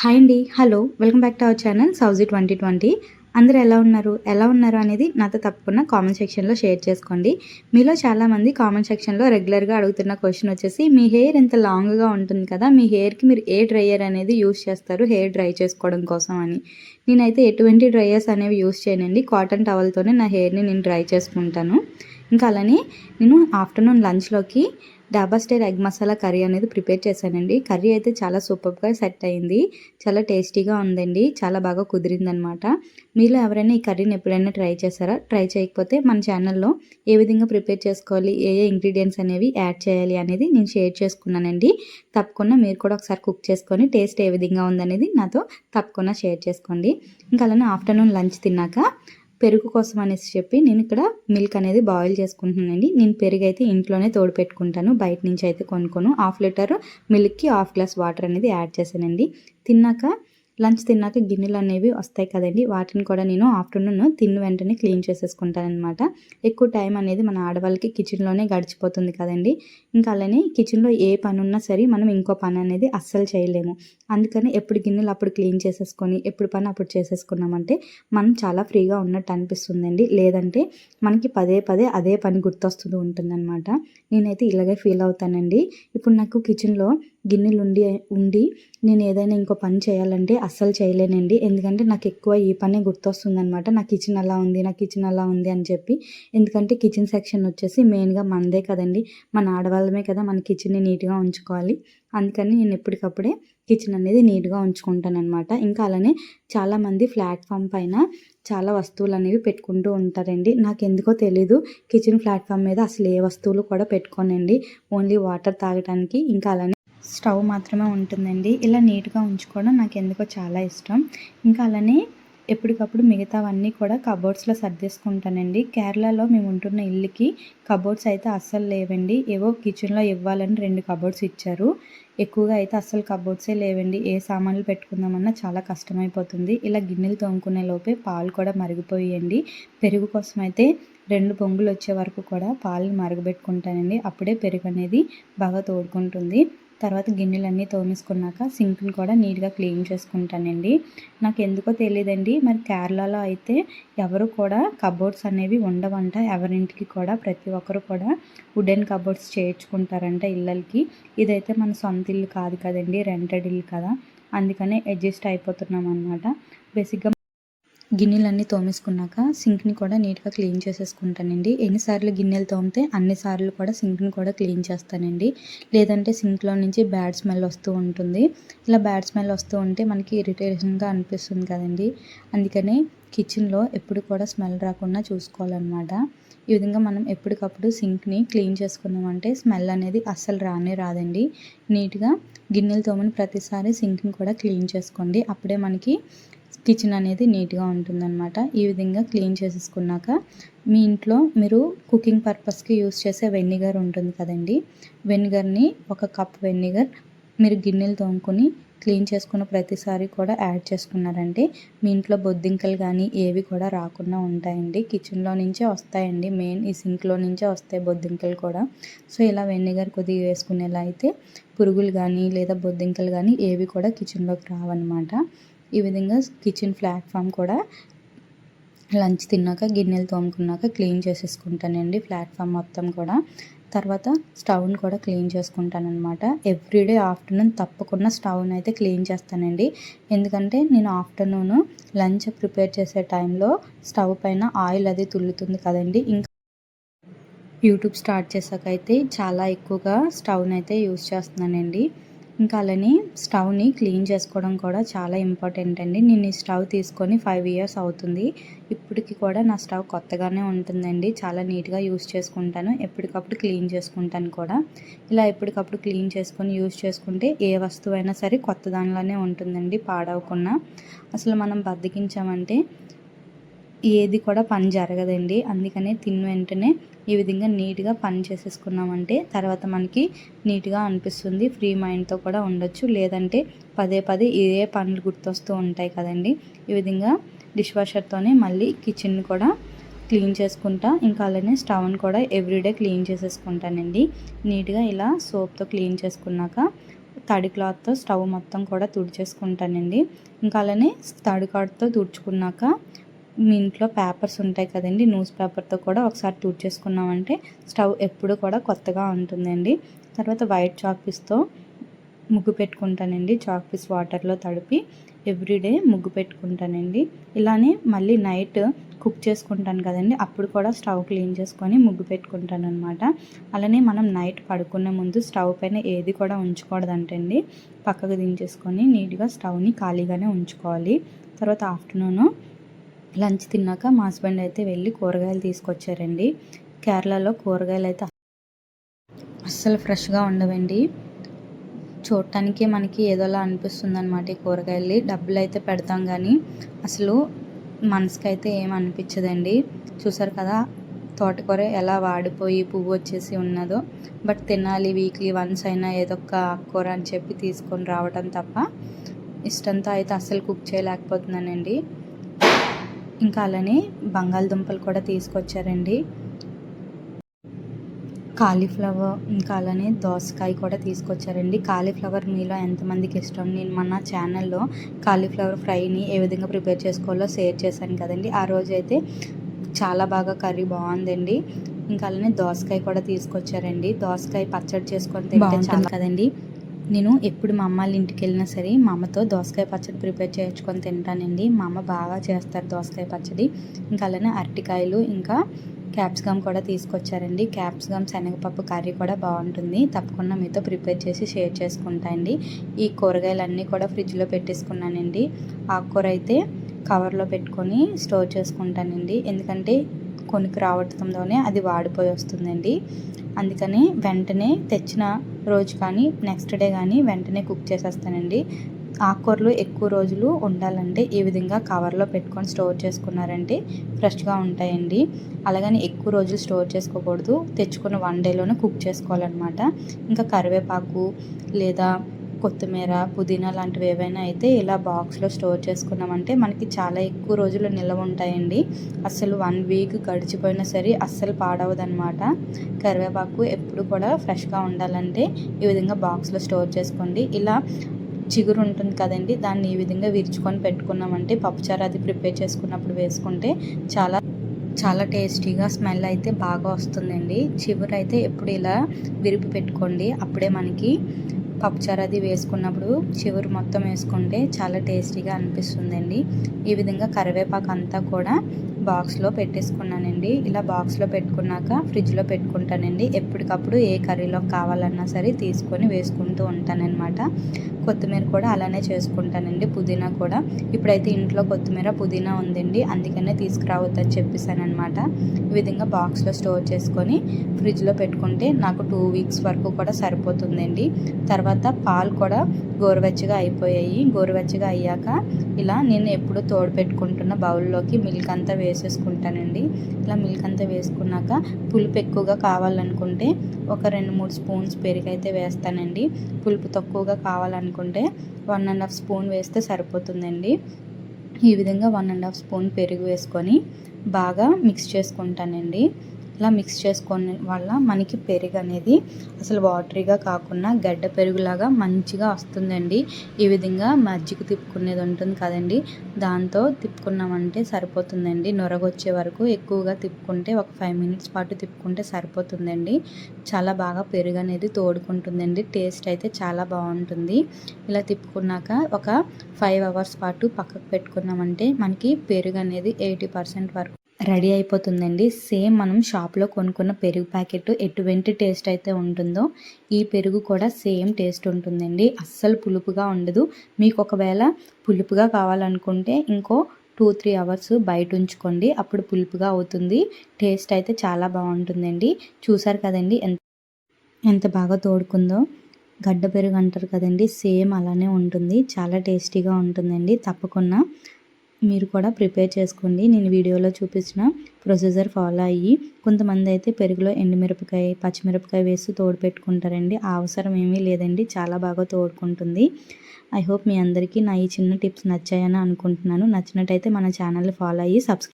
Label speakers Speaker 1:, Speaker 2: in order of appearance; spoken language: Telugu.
Speaker 1: హాయ్ అండి. Hello welcome back to our channel Souji twenty twenty. అందరూ ఎలా ఉన్నారు? ఎలా ఉన్నారు అనేది నాతో తప్పకుండా కామెంట్ సెక్షన్లో షేర్ చేసుకోండి. మీలో చాలామంది కామెంట్ సెక్షన్లో రెగ్యులర్గా అడుగుతున్న క్వశ్చన్ వచ్చేసి మీ హెయిర్ ఇంత లాంగ్గా ఉంటుంది కదా మీ హెయిర్కి మీరు ఏ డ్రైయర్ అనేది యూస్ చేస్తారు? హెయిర్ డ్రై చేసుకోవడం కోసం అని. నేనైతే ఎటువంటి డ్రైయర్స్ అనేవి యూస్ చేయనండి. కాటన్ టవల్తోనే నా హెయిర్ని నేను డ్రై చేసుకుంటాను. ఇంకా అలానే నేను afternoon లంచ్లోకి dhaba style egg masala curry అనేది ప్రిపేర్ చేశానండి. కర్రీ అయితే చాలా సూపర్గా సెట్ అయింది. చాలా టేస్టీగా ఉందండి. చాలా బాగా కుదిరిందనమాట. మీలో ఎవరైనా ఈ కర్రీని ఎప్పుడైనా ట్రై చేశారా? ట్రై చేయకపోతే మన ఛానల్లో ఏ విధంగా ప్రిపేర్ చేసుకోవాలి? ఏ ఏ ఇంగ్రీడియంట్స్ అనేవి యాడ్ చేయాలి అనేది నేను షేర్ చేసుకున్నానండి. తప్పకుండా మీరు కూడా ఒకసారి కుక్ చేసుకొని టేస్ట్ ఏ విధంగా ఉందనేది నాతో తప్పకుండా షేర్ చేసుకోండి. ఇంకా అలానే ఆఫ్టర్నూన్ లంచ్ తిన్నాక పెరుగు కోసం అనేసి చెప్పి నేను ఇక్కడ మిల్క్ అనేది బాయిల్ చేసుకుంటున్నానండి. నేను పెరుగు అయితే ఇంట్లోనే తోడు పెట్టుకుంటాను. బయట నుంచి అయితే కొనుక్కోను. హాఫ్ లీటర్ మిల్క్కి హాఫ్ గ్లాస్ వాటర్ అనేది యాడ్ చేశానండి. తిన్నాక లంచ్ తిన్నాక గిన్నెలు అనేవి వస్తాయి కదండి. వాటిని కూడా నేను ఆఫ్టర్నూన్ తిన్న వెంటనే క్లీన్ చేసేసుకుంటానమాట ఎక్కువ టైం అనేది మన ఆడవాళ్ళకి కిచెన్లోనే గడిచిపోతుంది కదండి. ఇంకా అలానే కిచెన్లో ఏ పని ఉన్నా సరే మనం ఇంకో పని అనేది అస్సలు చేయలేము. అందుకని ఎప్పుడు గిన్నెలు అప్పుడు క్లీన్ చేసేసుకొని ఎప్పుడు పని అప్పుడు చేసేసుకున్నామంటే మనం చాలా ఫ్రీగా ఉన్నట్టు అనిపిస్తుందండి. లేదంటే మనకి పదే పదే అదే పని గుర్తొస్తూ ఉంటుందన్నమాట. నేనైతే ఇలాగే ఫీల్ అవుతానండి. ఇప్పుడు నాకు కిచెన్లో గిన్నెలు ఉండి ఉండి నేను ఏదైనా ఇంకో పని చేయాలంటే అస్సలు చేయలేనండి. ఎందుకంటే నాకు ఎక్కువ ఈ పనే గుర్తొస్తుంది అనమాట నా కిచెన్ అలా ఉంది నా కిచెన్ అలా ఉంది అని చెప్పి. ఎందుకంటే కిచెన్ సెక్షన్ వచ్చేసి మెయిన్గా మనదే కదండి. మన ఆడవాళ్ళమే కదా మన కిచెన్ని నీట్గా ఉంచుకోవాలి. అందుకని నేను ఎప్పటికప్పుడే కిచెన్ అనేది నీట్గా ఉంచుకుంటానమాట ఇంకా అలానే చాలామంది ప్లాట్ఫామ్ పైన చాలా వస్తువులు అనేవి పెట్టుకుంటూ ఉంటారండి. నాకు ఎందుకో తెలీదు కిచెన్ ప్లాట్ఫామ్ మీద అసలు ఏ వస్తువులు కూడా పెట్టుకోనండి. ఓన్లీ వాటర్ తాగడానికి ఇంకా అలానే స్టవ్ మాత్రమే ఉంటుందండి. ఇలా నీట్గా ఉంచుకోవడం నాకు ఎందుకో చాలా ఇష్టం. ఇంకా అలానే ఎప్పటికప్పుడు మిగతావన్నీ కూడా కబోర్డ్స్లో సర్దేసుకుంటానండి. కేరళలో మేము ఉంటున్న ఇల్లుకి కబోర్డ్స్ అయితే అస్సలు లేవండి. ఏవో కిచెన్లో ఇవ్వాలని రెండు కబోర్డ్స్ ఇచ్చారు. ఎక్కువగా అయితే అస్సలు కబోర్డ్సే లేవండి. ఏ సామాన్లు పెట్టుకుందామన్నా చాలా కష్టమైపోతుంది. ఇలా గిన్నెలు తోముకునే లోపే పాలు కూడా మరిగిపోయండి పెరుగు కోసం అయితే రెండు పొంగులు వచ్చే వరకు కూడా పాలు మరగబెట్టుకుంటానండి. అప్పుడే పెరుగు అనేది బాగా తోడుకుంటుంది. తర్వాత గిన్నెలన్నీ తోమేసుకున్నాక సింక్ని కూడా నీట్గా క్లీన్ చేసుకుంటానండి. నాకు ఎందుకో తెలియదండి మరి కేరళలో అయితే ఎవరు కూడా కబోర్డ్స్ అనేవి ఉండవంట. ఎవరింటికి కూడా ప్రతి ఒక్కరు కూడా వుడెన్ కబోర్డ్స్ చేయించుకుంటారంట ఇళ్ళకి. ఇదైతే మన సొంత ఇల్లు కాదు కదండి రెంటెడ్ ఇల్లు కదా. అందుకనే అడ్జస్ట్ అయిపోతున్నాం అనమాట బేసిక్గా గిన్నెలన్నీ తోమేసుకున్నాక సింక్ని కూడా నీట్గా క్లీన్ చేసేసుకుంటానండి. ఎన్నిసార్లు గిన్నెలు తోమితే అన్నిసార్లు కూడా సింక్ని కూడా క్లీన్ చేస్తానండి. లేదంటే సింక్లో నుంచి బ్యాడ్ స్మెల్ వస్తూ ఉంటుంది. ఇలా బ్యాడ్ స్మెల్ వస్తూ ఉంటే మనకి ఇరిటేషన్గా అనిపిస్తుంది కదండి. అందుకని కిచెన్లో ఎప్పుడు కూడా స్మెల్ రాకుండా చూసుకోవాలన్నమాట. ఈ విధంగా మనం ఎప్పటికప్పుడు సింక్ని క్లీన్ చేసుకున్నామంటే స్మెల్ అనేది అస్సలు రానే రాదండి. నీట్గా గిన్నెలు తోమని ప్రతిసారి సింక్ని కూడా క్లీన్ చేసుకోండి. అప్పుడే మనకి కిచెన్ అనేది నీట్గా ఉంటుందన్నమాట. ఈ విధంగా క్లీన్ చేసేసుకున్నాక మీ ఇంట్లో మీరు కుకింగ్ పర్పస్కి యూస్ చేసే వెనిగర్ ఉంటుంది కదండి. వెనిగర్ని ఒక కప్ వెనిగర్ మీరు గిన్నెలు తోముకొని క్లీన్ చేసుకున్న ప్రతిసారి కూడా యాడ్ చేసుకున్నారంటే మీ ఇంట్లో బొద్దింకలు కానీ ఏవి కూడా రాకుండా ఉంటాయండి. కిచెన్లో నుంచే వస్తాయండి. మెయిన్ ఈ సింక్లో నుంచే వస్తాయి బొద్దింకలు కూడా. సో ఇలా వెనిగర్ కొద్దిగా వేసుకునేలా అయితే పురుగులు కానీ లేదా బొద్దింకలు కానీ ఏవి కూడా కిచెన్లోకి రావన్నమాట. ఈ విధంగా కిచెన్ ప్లాట్ఫామ్ కూడా లంచ్ తిన్నాక గిన్నెలు తోముకున్నాక క్లీన్ చేసేసుకుంటానండి ప్లాట్ఫామ్ మొత్తం కూడా. తర్వాత స్టవ్ని కూడా క్లీన్ చేసుకుంటానమాట ఎవ్రీడే ఆఫ్టర్నూన్ తప్పకుండా స్టవ్ని అయితే క్లీన్ చేస్తానండి. ఎందుకంటే నేను ఆఫ్టర్నూన్ లంచ్ ప్రిపేర్ చేసే టైంలో స్టవ్ పైన ఆయిల్ అది తుల్లుతుంది కదండి. ఇంకా యూట్యూబ్ స్టార్ట్ చేసాక అయితే చాలా ఎక్కువగా స్టవ్ని అయితే యూస్ చేస్తున్నానండి. ఇంకా అలానే స్టవ్ని క్లీన్ చేసుకోవడం కూడా చాలా ఇంపార్టెంట్ అండి. నేను ఈ స్టవ్ తీసుకొని ఫైవ్ ఇయర్స్ అవుతుంది. ఇప్పటికి కూడా నా స్టవ్ కొత్తగానే ఉంటుందండి. చాలా నీట్గా యూస్ చేసుకుంటాను. ఎప్పటికప్పుడు క్లీన్ చేసుకుంటాను కూడా. ఇలా ఎప్పటికప్పుడు క్లీన్ చేసుకొని యూస్ చేసుకుంటే ఏ వస్తువు అయినా సరే కొత్త దానిలోనే ఉంటుందండి పాడవకుండా. అసలు మనం బద్దకించామంటే ఏది కూడా పని జరగదండి. అందుకనే తిన్న వెంటనే ఈ విధంగా నీట్గా పని చేసేసుకున్నామంటే తర్వాత మనకి నీట్గా అనిపిస్తుంది. ఫ్రీ మైండ్తో కూడా ఉండొచ్చు. లేదంటే పదే పదే ఇదే పనులు గుర్తొస్తూ ఉంటాయి కదండి. ఈ విధంగా డిష్ వాషర్తోనే మళ్ళీ కిచెన్ కూడా క్లీన్ చేసుకుంటా ఇంకా అలానే స్టవ్ని కూడా ఎవ్రీడే క్లీన్ చేసేసుకుంటానండి. నీట్గా ఇలా సోప్తో క్లీన్ చేసుకున్నాక తడి క్లాత్తో స్టవ్ మొత్తం కూడా తుడిచేసుకుంటానండి. ఇంకా అలానే తడి క్లాత్తో తుడుచుకున్నాక మీ ఇంట్లో పేపర్స్ ఉంటాయి కదండి న్యూస్ పేపర్తో కూడా ఒకసారి టూట్ చేసుకున్నామంటే స్టవ్ ఎప్పుడు కూడా కొత్తగా ఉంటుందండి. తర్వాత వైట్ చాక్ పీస్తో ముగ్గు పెట్టుకుంటానండి. చాక్ పీస్ వాటర్లో తడిపి ఎవ్రీడే ముగ్గు పెట్టుకుంటానండి. ఇలానే మళ్ళీ నైట్ కుక్ చేసుకుంటాను కదండి అప్పుడు కూడా స్టవ్ క్లీన్ చేసుకొని ముగ్గు పెట్టుకుంటాను అనమాట అలానే మనం నైట్ పడుకునే ముందు స్టవ్ పైన ఏది కూడా ఉంచకూడదంటండి. పక్కకు దించేసుకొని నీట్గా స్టవ్ని ఖాళీగానే ఉంచుకోవాలి. తర్వాత ఆఫ్టర్నూను లంచ్ తిన్నాక మా హస్బెండ్ అయితే వెళ్ళి కూరగాయలు తీసుకొచ్చారండి. కేరళలో కూరగాయలు అయితే అస్సలు ఫ్రెష్గా ఉండవండి. చూడటానికి మనకి ఏదోలా అనిపిస్తుంది అనమాట ఈ కూరగాయలు డబ్బులు అయితే పెడతాం కానీ అసలు మనసుకైతే ఏం అనిపించదండి. చూసారు కదా తోటకూర ఎలా వాడిపోయి పువ్వు వచ్చేసి ఉన్నదో. బట్ తినాలి వీక్లీ వన్స్ అయినా ఏదో ఒక కూర అని చెప్పి తీసుకొని రావడం తప్ప ఇష్టంతో అయితే అస్సలు కుక్ చేయలేకపోతున్నానండి. ఇంకా అలానే బంగాళదుంపలు కూడా తీసుకొచ్చారండి. కాలీఫ్లవర్ ఇంకా అలానే దోసకాయ కూడా తీసుకొచ్చారండి. కాలీఫ్లవర్ మీలో ఎంతమందికి ఇష్టం? నేను మన ఛానల్లో కాలీఫ్లవర్ ఫ్రైని ఏ విధంగా ప్రిపేర్ చేసుకోవాలో షేర్ చేశాను కదండి. ఆ రోజు అయితే చాలా బాగా కర్రీ బాగుందండి. ఇంకా అలానే దోసకాయ కూడా తీసుకొచ్చారండి. దోసకాయ పచ్చడి చేసుకొని తింటే చాలా కదండి. నేను ఎప్పుడు మా అమ్మ వాళ్ళ ఇంటికి వెళ్ళినా సరే మా అమ్మతో దోసకాయ పచ్చడి ప్రిపేర్ చేయించుకొని తింటానండి. మా అమ్మ బాగా చేస్తారు దోసకాయ పచ్చడి. ఇంకా అలానే అరటికాయలు ఇంకా క్యాప్సికమ్ కూడా తీసుకొచ్చారండి. క్యాప్సికమ్ శనగపప్పు కర్రీ కూడా బాగుంటుంది. తప్పకుండా మీతో ప్రిపేర్ చేసి షేర్ చేసుకుంటా అండి. ఈ కూరగాయలన్నీ కూడా ఫ్రిడ్జ్లో పెట్టేసుకున్నానండి. ఆకుకూర అయితే కవర్లో పెట్టుకొని స్టోర్ చేసుకుంటానండి. ఎందుకంటే కొనుక్కు రావడంతోనే అది వాడిపోయి వస్తుందండి. అందుకని వెంటనే తెచ్చిన రోజు కానీ నెక్స్ట్ డే కానీ వెంటనే కుక్ చేసేస్తానండి. ఆకుకూరలు ఎక్కువ రోజులు ఉండాలంటే ఈ విధంగా కవర్లో పెట్టుకొని స్టోర్ చేసుకున్నారంటే ఫ్రెష్గా ఉంటాయండి. అలాగని ఎక్కువ రోజులు స్టోర్ చేసుకోకూడదు. తెచ్చుకున్న వన్ డేలోనే కుక్ చేసుకోవాలన్నమాట. ఇంకా కరివేపాకు లేదా కొత్తిమీర పుదీనా లాంటివి ఏవైనా అయితే ఇలా బాక్స్లో స్టోర్ చేసుకున్నామంటే మనకి చాలా ఎక్కువ రోజులు నిల్వ ఉంటాయండి. అస్సలు వన్ వీక్ గడిచిపోయినా సరే అస్సలు పాడవదనమాట కరివేపాకు ఎప్పుడు కూడా ఫ్రెష్గా ఉండాలంటే ఈ విధంగా బాక్స్లో స్టోర్ చేసుకోండి. ఇలా చిగురు ఉంటుంది కదండి దాన్ని ఈ విధంగా విరుచుకొని పెట్టుకున్నామంటే పప్పుచారు అది ప్రిపేర్ చేసుకున్నప్పుడు వేసుకుంటే చాలా చాలా టేస్టీగా స్మెల్ అయితే బాగా వస్తుందండి. చిగురు అయితే ఎప్పుడు ఇలా విరిపి పెట్టుకోండి. అప్పుడే మనకి పప్పుచారు అది వేసుకున్నప్పుడు చివరి మొత్తం వేసుకుంటే చాలా టేస్టీగా అనిపిస్తుందండి. ఈ విధంగా కరివేపాకు అంతా కూడా బాక్స్లో పెట్టేసుకున్నానండి. ఇలా బాక్స్లో పెట్టుకున్నాక ఫ్రిడ్జ్లో పెట్టుకుంటానండి. ఎప్పటికప్పుడు ఏ కర్రీలో కావాలన్నా సరే తీసుకొని వేసుకుంటూ ఉంటానన్నమాట. కొత్తిమీర కూడా అలానే చేసుకుంటానండి పుదీనా కూడా. ఇప్పుడైతే ఇంట్లో కొత్తిమీర పుదీనా ఉందండి. అందుకనే తీసుకురావద్దని చెప్పేసాను అనమాట ఈ విధంగా బాక్స్లో స్టోర్ చేసుకొని ఫ్రిడ్జ్లో పెట్టుకుంటే నాకు టూ వీక్స్ వరకు కూడా సరిపోతుందండి. తర్వాత పాలు కూడా గోరువెచ్చగా అయిపోయాయి. గోరువెచ్చగా అయ్యాక ఇలా నేను ఎప్పుడు తోడు పెట్టుకుంటున్న బౌల్లోకి మిల్క్ అంతా వేసేసుకుంటానండి. ఇలా మిల్క్ అంతా వేసుకున్నాక పులుపు ఎక్కువగా కావాలనుకుంటే ఒక రెండు మూడు స్పూన్స్ పెరుగైతే వేస్తానండి. పులుపు తక్కువగా కావాలనుకుంటే వన్ అండ్ హాఫ్ స్పూన్ వేస్తే సరిపోతుందండి. ఈ విధంగా వన్ అండ్ హాఫ్ స్పూన్ పెరుగు వేసుకొని బాగా మిక్స్ చేసుకుంటానండి. ఇలా మిక్స్ చేసుకొని వల్ల మనకి పెరుగు అనేది అసలు వాటరీగా కాకుండా గడ్డ పెరుగులాగా మంచిగా వస్తుందండి. ఈ విధంగా మజ్జిగ తిప్పుకునేది ఉంటుంది కదండి. దాంతో తిప్పుకున్నామంటే సరిపోతుందండి. నొరగొచ్చే వరకు ఎక్కువగా తిప్పుకుంటే ఒక ఫైవ్ మినిట్స్ పాటు తిప్పుకుంటే సరిపోతుందండి. చాలా బాగా పెరుగు అనేది తోడుకుంటుందండి. టేస్ట్ అయితే చాలా బాగుంటుంది. ఇలా తిప్పుకున్నాక ఒక ఫైవ్ అవర్స్ పాటు పక్కకు పెట్టుకున్నామంటే మనకి పెరుగు అనేది ఎయిటీ పర్సెంట్ వరకు రెడీ అయిపోతుందండి. సేమ్ మనం షాప్లో కొనుక్కున్న పెరుగు ప్యాకెట్ ఎటువంటి టేస్ట్ అయితే ఉంటుందో ఈ పెరుగు కూడా సేమ్ టేస్ట్ ఉంటుందండి. అస్సలు పులుపుగా ఉండదు. మీకు ఒకవేళ పులుపుగా కావాలనుకుంటే ఇంకో టూ త్రీ అవర్స్ బయట ఉంచుకోండి. అప్పుడు పులుపుగా అవుతుంది. టేస్ట్ అయితే చాలా బాగుంటుందండి. చూసారు కదండి ఎంత ఎంత బాగా తోడుకుందో. గడ్డ పెరుగు అంటారు కదండి సేమ్ అలానే ఉంటుంది. చాలా టేస్టీగా ఉంటుందండి. తప్పకుండా మీరు కూడా ప్రిపేర్ చేసుకోండి. నేను వీడియోలో చూపించిన ప్రొసీజర్ ఫాలో అయ్యి కొంతమంది అయితే పెరుగులో ఎండుమిరపకాయ పచ్చిమిరపకాయ వేసి తోడు పెట్టుకుంటారండి. అవసరం ఏమీ లేదండి. చాలా బాగా తోడుకుంటుంది. ఐ హోప్ మీ అందరికీ నా ఈ చిన్న టిప్స్ నచ్చాయని అనుకుంటున్నాను. నచ్చినట్టయితే మన ఛానల్ని ఫాలో అయ్యి సబ్స్క్రైబ్